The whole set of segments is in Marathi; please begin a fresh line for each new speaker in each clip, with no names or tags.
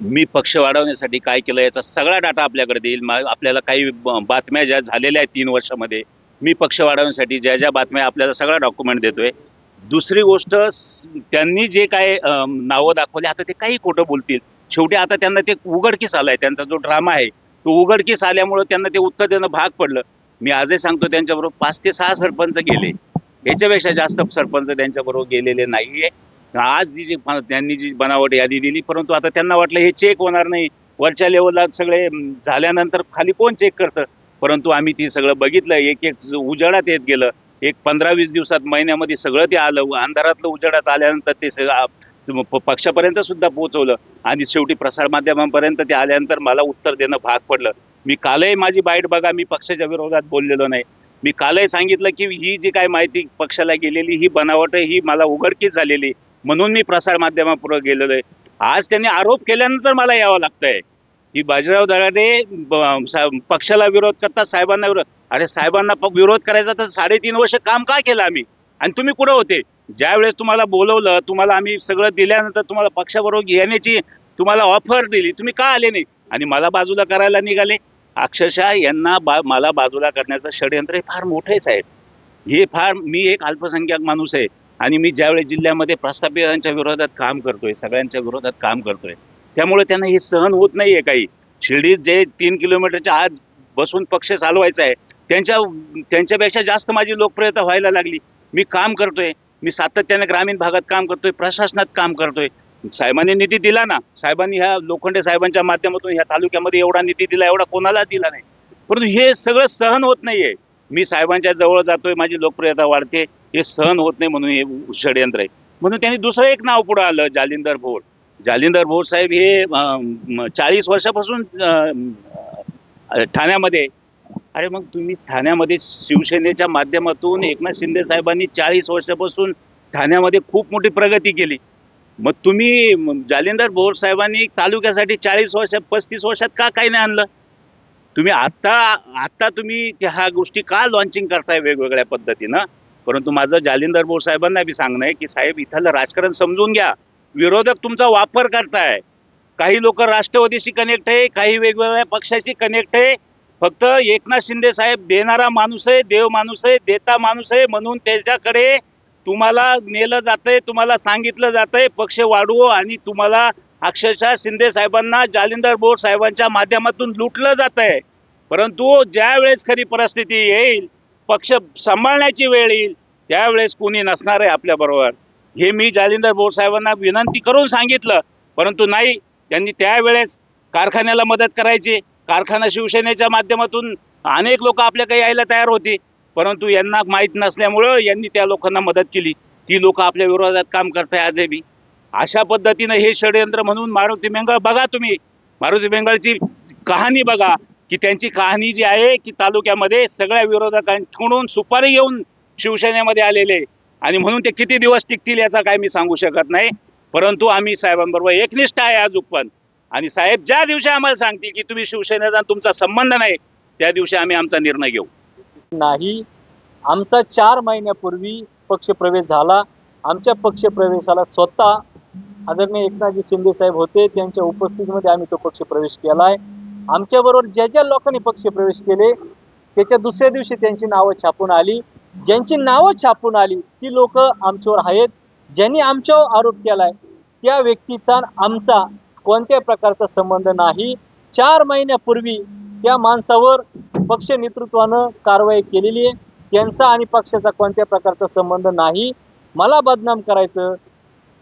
मी पक्ष वाढवण्यासाठी काय केलं याचा सगळा डाटा आपल्याकडे देईल. मा- आपल्याला काही बातम्या ज्या झालेल्या आहेत तीन वर्षामध्ये मी पक्ष वाढवण्यासाठी ज्या ज्या बातम्या आपल्याला सगळा डॉक्युमेंट देतोय. दुसरी गोष्ट त्यांनी जे काय नावं दाखवले आता ते काही खोटं बोलतील. शेवटी आता त्यांना ते उघडकीस आलाय. त्यांचा जो ड्रामा आहे तो उघडकीस आल्यामुळं त्यांना ते उत्तर देणं भाग पडलं. मी आजही सांगतो त्यांच्याबरोबर पाच ते सहा सरपंच गेले. याच्यापेक्षा जास्त सरपंच त्यांच्याबरोबर गेलेले नाहीये. आज जी जी त्यांनी जी बनावट यादी दिली परंतु आता त्यांना वाटलं हे चेक होणार नाही. वरच्या लेवलला सगळे झाल्यानंतर खाली कोण चेक करतं? परंतु आम्ही ती सगळं बघितलं एक एक उजाडात येत गेलं. एक पंधरा वीस दिवसात महिन्यामध्ये सगळं ते आलं अंधारातलं उजाडात आल्यानंतर ते सगळं प- पक्षापर्यंत सुद्धा पोहोचवलं. आणि शेवटी प्रसारमाध्यमांपर्यंत ते आल्यानंतर मला उत्तर देणं भाग पडलं. मी कालही माझी बाईट बघा मी पक्षाच्या विरोधात बोललेलो नाही. मी कालही सांगितलं की ही जी काय माहिती पक्षाला गेलेली ही बनावट ही मला उघडकीच झालेली म्हणून मी प्रसारमाध्यमापुढे गेलेलो आहे. आज त्यांनी आरोप केल्यानंतर मला यावं लागतंय. की बाजीराव दराडे पक्षाला विरोध करता साहेबांना विरोध अरे साहेबांना विरोध करायचा तर साडेतीन वर्ष काम काय केलं आम्ही? आणि तुम्ही कुठं होते? ज्या वेळेस तुम्हाला बोलवलं तुम्हाला आम्ही सगळं दिल्यानंतर तुम्हाला पक्षाबरोबर येण्याची तुम्हाला ऑफर दिली तुम्ही का आले नाही? आणि मला बाजूला करायला निघाले. अक्षरशः यांना बा मला बाजूला करण्याचं षडयंत्र हे फार मोठं आहे साहेब. हे फार मी एक अल्पसंख्याक माणूस आहे. आणि मी ज्यावेळी जिल्ह्यामध्ये प्रस्थापितांच्या विरोधात काम करतोय सगळ्यांच्या विरोधात काम करतोय त्यामुळे त्यांना हे सहन होत नाही आहे काही. शिर्डीत जे तीन किलोमीटरच्या आत बसून पक्ष चालवायचा आहे त्यांच्या त्यांच्यापेक्षा जास्त माझी लोकप्रियता व्हायला लागली. मी काम करतोय मी सातत्याने ग्रामीण भागात काम करतोय प्रशासनात काम करतोय. साहेबांनी निधी दिला ना साहेबांनी ह्या लोखंडे साहेबांच्या माध्यमातून ह्या तालुक्यामध्ये एवढा निधी दिला एवढा कोणाला दिला नाही. परंतु हे सगळं सहन होत नाहीये. मी साहेबांच्या जवळ जातोय माझी लोकप्रियता वाढते हे सहन होत नाही म्हणून हे षडयंत्र आहे. म्हणून त्यांनी दुसरं एक नाव पुढं आलं जालिंदर भोर. जालिंदर भोर साहेब हे चाळीस वर्षापासून ठाण्यामध्ये अरे मग तुम्ही ठाण्यामध्ये शिवसेनेच्या माध्यमातून एकनाथ शिंदे साहेबांनी चाळीस वर्षापासून ठाण्यामध्ये खूप मोठी प्रगती केली. मग तुम्ही जालिंदर भोर साहेबांनी तालुक्यासाठी चाळीस वर्ष पस्तीस वर्षात का काही नाही आणलं? तुम्ही आत्ता आत्ता तुम्ही ह्या गोष्टी का लॉन्चिंग करताय वेगवेगळ्या पद्धतीनं? परंतु माझं जालिंदर बोर साहेबांना बी सांगणं आहे की साहेब इथलं राजकारण समजून घ्या. विरोधक तुमचा वापर करताय. काही लोक राष्ट्रवादीशी कनेक्ट आहे काही वेगवेगळ्या पक्षाशी कनेक्ट आहे. फक्त एकनाथ शिंदे साहेब देणारा माणूस आहे देव माणूस आहे देता माणूस आहे म्हणून त्याच्याकडे तुम्हाला नेलं जातंय तुम्हाला सांगितलं जातंय पक्ष वाढवो आणि तुम्हाला अक्षरशः शिंदे साहेबांना जालिंदर बोर साहेबांच्या माध्यमातून लुटलं जात आहे. परंतु ज्या वेळेस खरी परिस्थिती येईल पक्ष सांभाळण्याची वेळ येईल त्यावेळेस कोणी नसणार आहे आपल्याबरोबर हे मी जालिंदर बोर साहेबांना विनंती करून सांगितलं परंतु नाही त्यांनी त्यावेळेस कारखान्याला मदत करायची. कारखाना शिवसेनेच्या माध्यमातून अनेक लोक आपल्याकडे यायला तयार होती परंतु यांना माहीत नसल्यामुळं यांनी त्या लोकांना मदत केली. ती लोक आपल्या विरोधात काम करताय आजही. बी अशा पद्धतीनं हे षडयंत्र म्हणून मारुती बेंगळ बघा तुम्ही. मारुती बेंगळची कहाणी बघा की त्यांची कहाणी जी आहे की तालुक्यामध्ये सगळ्या विरोधकांकडून सुपारी घेऊन शिवसेनेमध्ये आलेले. आणि म्हणून ते किती दिवस टिकतील याचा काय मी सांगू शकत नाही. परंतु आम्ही साहेबांबरोबर एकनिष्ठ आहे अजून पण आणि साहेब ज्या दिवशी आम्हाला सांगतील की तुम्ही शिवसेनेचा तुमचा संबंध नाही त्या दिवशी आम्ही आमचा निर्णय घेऊ.
नाही. आमचा चार महिन्यापूर्वी पक्षप्रवेश झाला. आमच्या पक्षप्रवेशाला स्वतः आदरणीय एकनाथजी शिंदे साहेब होते त्यांच्या उपस्थितीमध्ये आम्ही तो पक्ष प्रवेश केला आहे. आमच्याबरोबर ज्या ज्या लोकांनी पक्ष प्रवेश केले त्याच्या दुसऱ्या दिवशी त्यांची नावं छापून आली. ज्यांची नावं छापून आली ती लोक आमच्यावर आहेत. ज्यांनी आमच्यावर आरोप केलाय त्या व्यक्तीचा आमचा कोणत्याही प्रकारचा संबंध नाही. चार महिन्यापूर्वी त्या माणसावर पक्ष नेतृत्वानं कारवाई केलेली आहे. त्यांचा आणि पक्षाचा कोणत्या प्रकारचा संबंध नाही. मला बदनाम करायचं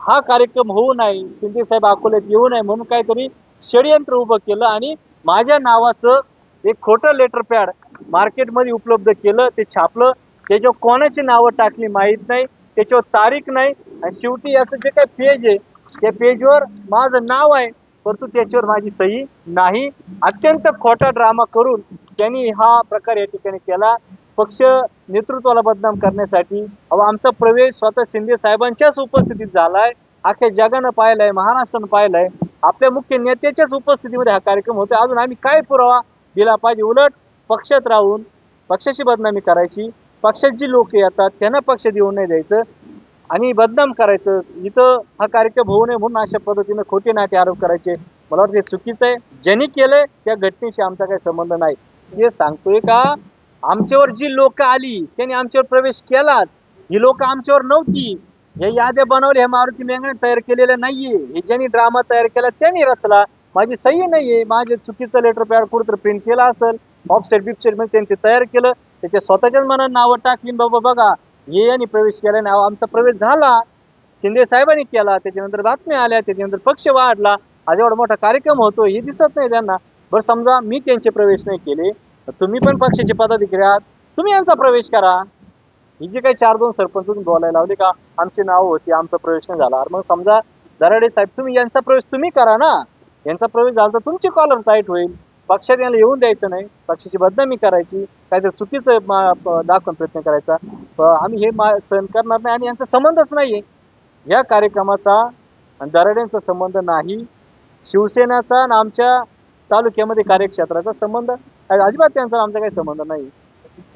हा कार्यक्रम होऊ नये शिंदे साहेब अकोल्यात येऊ नये म्हणून काहीतरी षडयंत्र उभं केलं आणि माझ्या नावाचं एक खोटं लेटर पॅड मार्केटमध्ये उपलब्ध केलं ते छापलं. त्याच्यावर कोणाची नावं टाकली माहीत नाही त्याच्यावर तारीख नाही आणि शेवटी याचं जे काही पेज आहे त्या पेजवर माझं नाव आहे परंतु त्याच्यावर माझी सही नाही. अत्यंत खोटा ड्रामा करून त्यांनी हा प्रकार या ठिकाणी केला. पक्ष नेतृत्वाला बदनाम करण्यासाठी. अहो आमचा प्रवेश स्वतः शिंदे साहेबांच्याच उपस्थितीत झालाय. अख्ख्या जगानं पाहिलंय महाराष्ट्रानं पाहिलंय. आपल्या मुख्य नेत्याच्याच उपस्थितीमध्ये हा कार्यक्रम होतो अजून आम्ही काय पुरावा दिला पाहिजे? उलट पक्षात राहून पक्षाची बदनामी करायची. पक्षात जी लोक येतात त्यांना पक्ष देऊ नाही द्यायचं. आणि बदनाम करायचं. इथं हा कार्यक्रम होऊ नये म्हणून अशा पद्धतीनं खोटे नाते आरोप करायचे. मला वाटतं चुकीचं आहे. ज्यांनी केलंय त्या घटनेशी आमचा काही संबंध नाही. हे सांगतोय का? आमच्यावर जी लोक आली त्यांनी आमच्यावर प्रवेश केलाच. ही लोक आमच्यावर नव्हती. हे याद्या बनवल्या हे मारुती मेंगणे तयार केलेल्या नाहीये. हे ज्यांनी ड्रामा तयार केला त्यांनी रचला. माझी सही नाहीये. माझे चुकीचं लेटर पॅड कुठं प्रिंट केलं असेल ऑफसेट बिपसेटमध्ये त्यांनी ते तयार केलं. त्याच्या स्वतःच्याच मनात नावं टाकली बाबा बघा. हे यांनी प्रवेश केला नाव आमचा प्रवेश झाला. शिंदे साहेबांनी केला. त्याच्यानंतर बातम्या आल्या. त्याच्यानंतर पक्ष वाढला. आज एवढा मोठा कार्यक्रम होतो हे दिसत नाही त्यांना. बरं समजा मी त्यांचे प्रवेश नाही केले. तुम्ही पण पक्षाचे पदाधिकारी आहात. तुम्ही यांचा प्रवेश करा. ही जे काही चार दोन सरपंच बोलायला लावली का आमची नाव होती आमचा प्रवेश नाही झाला. मग समजा दराडे साहेब तुम्ही यांचा प्रवेश तुम्ही करा ना. यांचा प्रवेश झाला तर तुमची कॉलर टाईट होईल. पक्षात यांना येऊन द्यायचं नाही. पक्षाची बदनामी करायची. काहीतरी चुकीचं दाखवून प्रयत्न करायचा. आम्ही हे मा- सहन करणार नाही आणि यांचा संबंधच नाहीये. या कार्यक्रमाचा आणि दराड्यांचा संबंध नाही. शिवसेनाचा आणि आमच्या तालुक्यामध्ये कार्यक्षेत्राचा संबंध अजिबात त्यांचा आमचा काही संबंध नाही.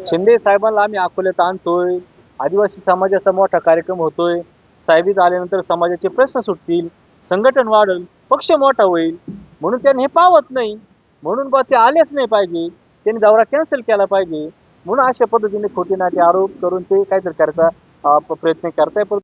शिंदे साहेबांना आम्ही अकोल्यात आणतोय. आदिवासी समाजाचा मोठा कार्यक्रम होतोय. साहेबीत आल्यानंतर समाजाचे प्रश्न सुटतील. संघटन वाढल पक्ष मोठा होईल. म्हणून त्यांनी हे पावत नाही. म्हणून बा ते आलेच नाही पाहिजे. त्यांनी दौरा कॅन्सल केला पाहिजे. म्हणून अशा पद्धतीने खोटी नाटी आरोप करून ते काहीतरी करायचा प्रयत्न करताय. पण